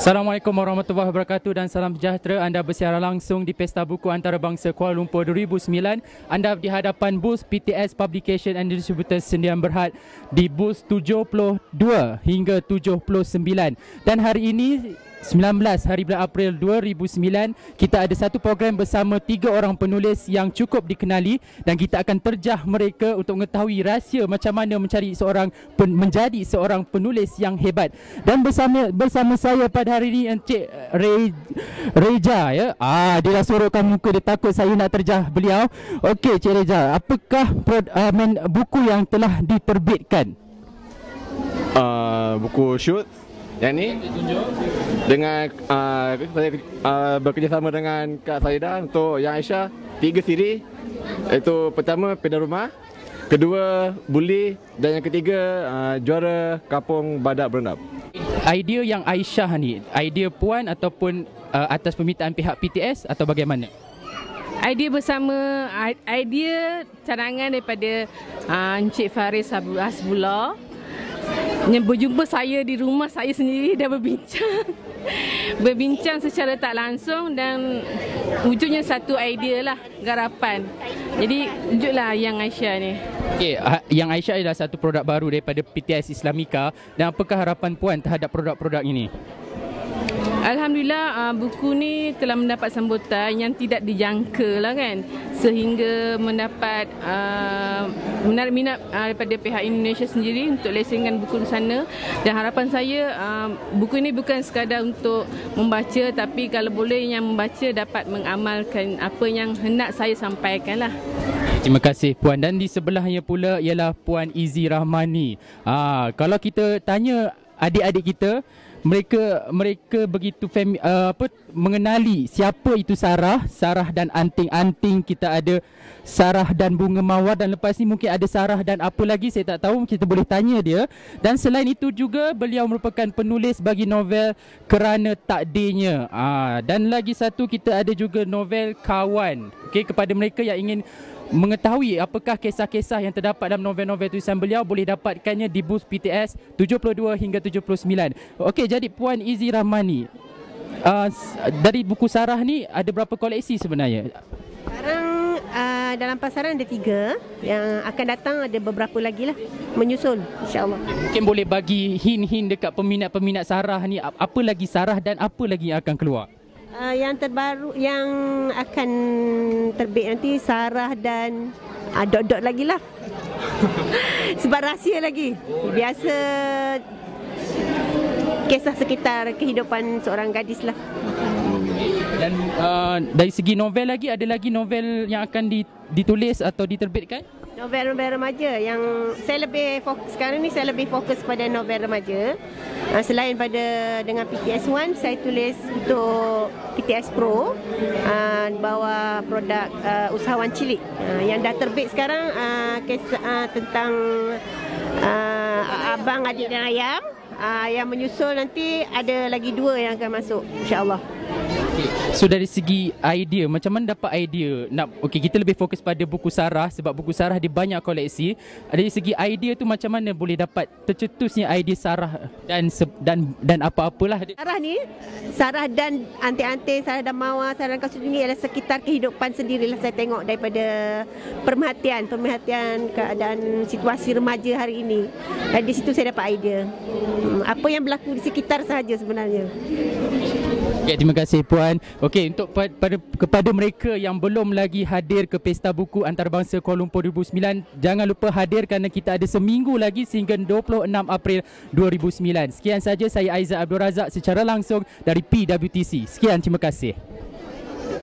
Assalamualaikum warahmatullahi wabarakatuh dan salam sejahtera. Anda bersiaran langsung di Pesta Buku Antarabangsa Kuala Lumpur 2009. Anda di hadapan bus PTS Publication and Distributors Sdn Berhad di bus 72 hingga 79. Dan hari ini 19 hari bulan April 2009 kita ada satu program bersama tiga orang penulis yang cukup dikenali dan kita akan terjah mereka untuk mengetahui rahsia macam mana mencari seorang pen, menjadi seorang penulis yang hebat. Dan bersama bersama saya pada hari ini Encik Re, Reja ya? Ah dia dah sorokkan muka dia takut saya nak terjah beliau. Okey Cik Reja apakah pro, uh, men, buku yang telah diterbitkan? Uh, buku shoot yang ni dengan uh, saya uh, bekerjasama dengan Kak Saida untuk yang Aisyah tiga siri. Iaitu pertama Peda Rumah. Kedua Bully dan yang ketiga uh, juara Kapung Badak Berendam. Idea yang Aisyah ni idea puan ataupun uh, atas permintaan pihak PTS atau bagaimana? Idea bersama idea cadangan daripada uh, Encik Faris Hasbullah yang berjumpa saya di rumah saya sendiri dan berbincang. Berbincang secara tak langsung dan wujudnya satu idea lah garapan. Jadi wujudlah yang Aisyah ni. Okay, yang Aisyah adalah satu produk baru daripada PTS Islamika. Dan apakah harapan puan terhadap produk-produk ini? Alhamdulillah uh, buku ni telah mendapat sambutan yang tidak dijangka lah kan sehingga mendapat uh, menarik minat uh, daripada pihak Indonesia sendiri untuk lesenkan buku di sana dan harapan saya uh, buku ini bukan sekadar untuk membaca tapi kalau boleh yang membaca dapat mengamalkan apa yang hendak saya sampaikan lah. Terima kasih Puan dan di sebelahnya pula ialah Puan Izi Rahmani. Ah kalau kita tanya adik-adik kita mereka mereka begitu fami, uh, apa mengenali siapa itu Sarah, Sarah dan anting-anting kita ada Sarah dan bunga mawar dan lepas ni mungkin ada Sarah dan apa lagi saya tak tahu kita boleh tanya dia dan selain itu juga beliau merupakan penulis bagi novel Kerana Takdirnya. Ah dan lagi satu kita ada juga novel Kawan. Okey kepada mereka yang ingin mengetahui apakah kisah-kisah yang terdapat dalam novel-novel tulisan beliau boleh dapatkannya di booth PTS 72 hingga 79. Okey, jadi Puan Izi Rahmani, uh, dari buku Sarah ni ada berapa koleksi sebenarnya? Sekarang uh, dalam pasaran ada tiga Yang akan datang ada beberapa lagi lah Menyusul insyaAllah Mungkin boleh bagi hint-hint dekat peminat-peminat Sarah ni Apa lagi Sarah dan apa lagi yang akan keluar? Uh, yang terbaru yang akan terbit nanti Sarah dan uh, dot-dot lagi lah. Sebab rahsia lagi. Biasa kisah sekitar kehidupan seorang gadis lah. Dan uh, dari segi novel lagi ada lagi novel yang akan ditulis atau diterbitkan? Novel-novel remaja yang saya lebih fokus sekarang ni saya lebih fokus pada novel remaja. Uh, selain pada dengan PTS 1 saya tulis untuk PTS Pro uh, bawa produk uh, usahawan cilik uh, yang dah terbit sekarang uh, kisah uh, tentang uh, abang adik dan ayam uh, yang menyusul nanti ada lagi dua yang akan masuk insyaallah. Okay. So dari segi idea, macam mana dapat idea nak okey kita lebih fokus pada buku Sarah sebab buku Sarah dia banyak koleksi. Dari segi idea tu macam mana boleh dapat tercetusnya idea Sarah dan dan dan apa-apalah Sarah ni Sarah dan anti-anti Sarah dan Mawar, Sarah dan Kasut ini adalah sekitar kehidupan sendirilah saya tengok daripada perhatian, perhatian keadaan situasi remaja hari ini. Dan di situ saya dapat idea. Hmm, apa yang berlaku di sekitar sahaja sebenarnya. Okay, terima kasih puan. Okey, untuk pada kepada mereka yang belum lagi hadir ke Pesta Buku Antarabangsa Kuala Lumpur 2009, jangan lupa hadir kerana kita ada seminggu lagi sehingga 26 April 2009. Sekian saja saya Aizat Abdul Razak secara langsung dari PWTC. Sekian, terima kasih.